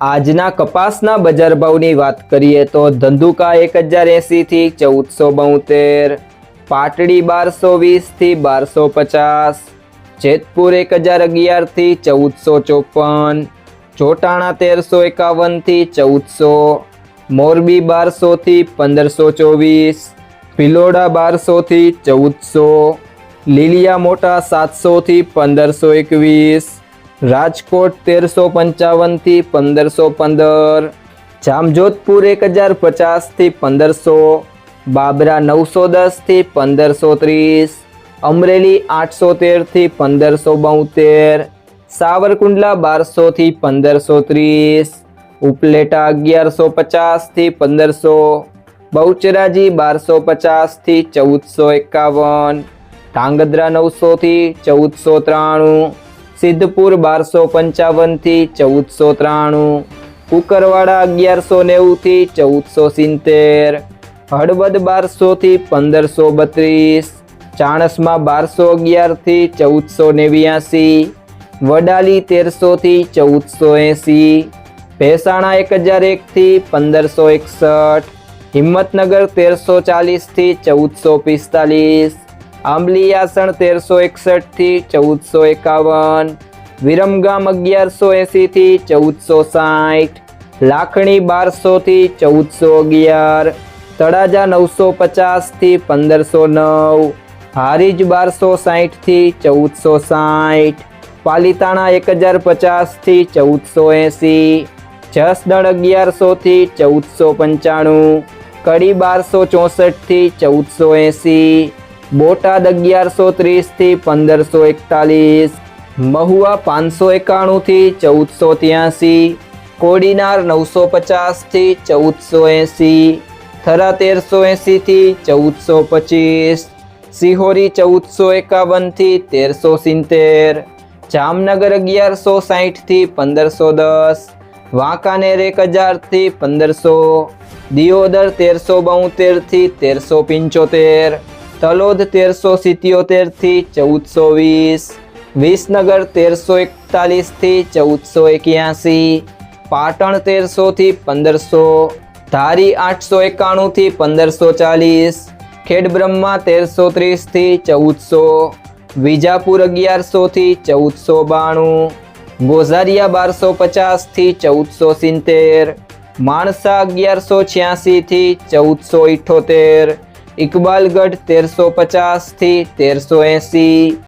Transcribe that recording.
આજના કપાસના બજાર ભાવની વાત કરીએ તો ધંધુકા એક હજાર એંસીથી ચૌદસો બોતેર, પાટડી બારસો વીસથી બારસો પચાસ, જેતપુર એક હજાર અગિયારથી ચૌદસો ચોપન, ચોટાણા તેરસો એકાવનથી ચૌદસો, મોરબી બારસોથી પંદરસો ચોવીસ, ભિલોડા બારસોથી ચૌદસો, લીલિયા મોટા સાતસોથી પંદરસો એકવીસ રાજકોટ તેરસો પંચાવનથી પંદરસો પંદર. જામજોધપુર એક હજાર પચાસથી પંદરસો. બાબરા નવસો દસથી પંદરસો ત્રીસ. અમરેલી આઠસો તેરથી પંદરસો બોતેર. સાવરકુંડલા બારસોથી પંદરસો ત્રીસ. ઉપલેટા અગિયારસો પચાસથી પંદરસો. બહુચરાજી બારસો પચાસથી ચૌદસો એકાવન. ધાંગધ્રા નવસોથી ચૌદસો ત્રાણું. સિદ્ધપુર બારસો પંચાવનથી ચૌદસો ત્રાણું. કુકરવાડા અગિયારસો નેવુંથી ચૌદસો સિત્તેર. હળવદ બારસોથી પંદરસો બત્રીસ. ચાણસમાં બારસો અગિયારથી ચૌદસો નેવ્યાસી. વડાલી તેરસોથી ચૌદસો એંસી. ભેસાણા એક હજાર એકથી પંદરસો એકસઠ. હિંમતનગર તેરસો ચાલીસથી ચૌદસો પિસ્તાલીસ. આંબલીયાસણ તેરસો એકસઠથી ચૌદસો એકાવન, વિરમગામ અગિયારસો એંસીથી ચૌદસો સાઠ, લાખણી બારસોથી ચૌદસો અગિયાર, તળાજા નવસો પચાસથી પંદરસો નવ, હારીજ બારસો સાઠથી ચૌદસો સાઠ, પાલિતાણા એક હજાર પચાસથી ચૌદસો એંસી જસદણ અગિયારસોથી ચૌદસો પંચાણું, કડી બારસો ચોસઠથી ચૌદસો એંસી બોટાદ અગિયારસો ત્રીસથી પંદરસો એકતાલીસ, મહુવા પાંચસો એકાણુંથી ચૌદસો ત્યાંસી, કોડીનાર નવસો પચાસથી ચૌદસો એંસી, થરા તેરસો એંસીથી ચૌદસો પચીસ, સિહોરી ચૌદસો એકાવનથી તેરસો સિત્તેર, જામનગર અગિયારસો સાહીઠથી પંદરસો દસ, વાંકાનેર એક હજારથી પંદરસો, દિયોદર તેરસો બોતેરથી તેરસો પંચોતેર તલોદ તેરસો સિત્યોતેરથી ચૌદસો વીસ. વિસનગર તેરસો એકતાલીસથી ચૌદસો એક્યાસી. પાટણ તેરસોથી પંદરસો. ધારી આઠસો એકાણુંથી પંદરસો ચાલીસ. ખેડબ્રહ્મા તેરસો ત્રીસથી ચૌદસો. વિજાપુર અગિયારસોથી ચૌદસો બાણું. ગોઝારિયા બારસો પચાસથી ચૌદસો સિત્તેર. માણસા અગિયારસો છ્યાસીથી ચૌદસો ઇઠ્ઠોતેર ઇકબાલગઢ તેરસો પચાસથી તેરસો એંસી.